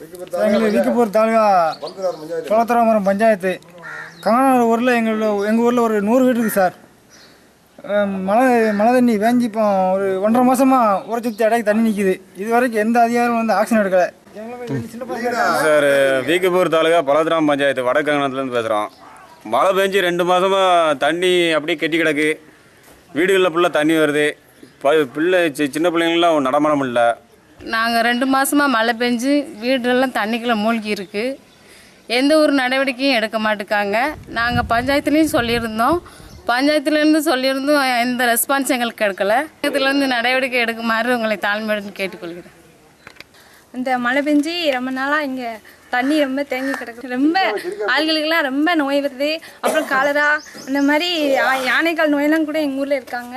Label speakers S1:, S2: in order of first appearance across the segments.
S1: எங்களுக்கு விக்கிப்பூர் தாலுகா குளத்தராமரம் பஞ்சாயத்து. கங்கனார் ஊரில் எங்கள் எங்கள் ஊரில் ஒரு நூறு வீடு இருக்குது சார். மழை மழை தண்ணி வேஞ்சி இப்போ ஒரு ஒன்றரை மாதமாக ஒரு சுற்றி இடைக்கு தண்ணி நிற்கிது இது வரைக்கும் எந்த அதிகாரம் வந்து ஆக்ஷன் எடுக்கலை.
S2: சார் வீக்கபூர் தாலுகா பலத்ராம் பஞ்சாயத்து வடக்கங்கணத்துலேருந்து பேசுகிறோம் மழை பெஞ்சு ரெண்டு மாதமாக தண்ணி அப்படியே கெட்டி கிடக்கு. வீடுகளில் ஃபுல்லாக தண்ணி வருது. ப பிள்ளை சி- சின்ன பிள்ளைங்களாம் நடமாடம் இல்லை.
S3: நாங்கள் ரெண்டு மாதமாக மழை பெஞ்சு வீடெல்லாம் தண்ணிக்குள்ளே மூழ்கி இருக்குது எந்த ஒரு நடவடிக்கையும் எடுக்க மாட்டேக்காங்க. நாங்கள் பஞ்சாயத்துலேயும் சொல்லியிருந்தோம். பஞ்சாயத்துலேருந்து சொல்லியிருந்தும் எந்த ரெஸ்பான்ஸ் எங்களுக்கு எடுக்கலை. இதுலேருந்து நடவடிக்கை எடுக்குமாறு உங்களை தாழ்மையுடன் கேட்டுக்கொள்கிறேன்.
S4: இந்த மழை பெஞ்சு ரொம்ப நாளாக இங்கே தண்ணி ரொம்ப தேங்கி கிடக்கு. ரொம்ப ஆள்களுக்கெல்லாம் ரொம்ப நோய் வருது. அப்புறம் காலரா இந்த மாதிரி யானைக்கால் நோயெல்லாம் கூட எங்கள் ஊரில் இருக்காங்க.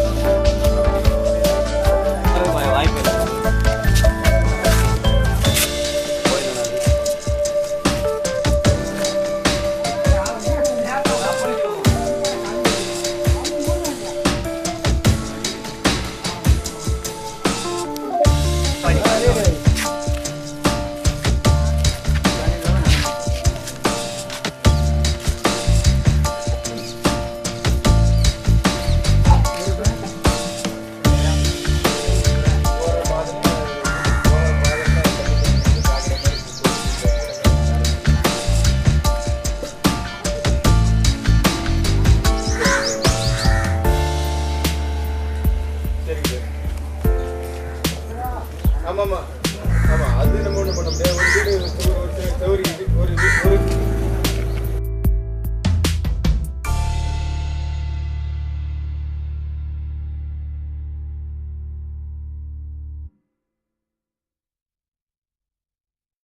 S5: ஆமாம் ஆமாம் அது நம்ம ஒன்றும் பண்ண முடியாது. ஒரு வீடு ஒரு ஒரு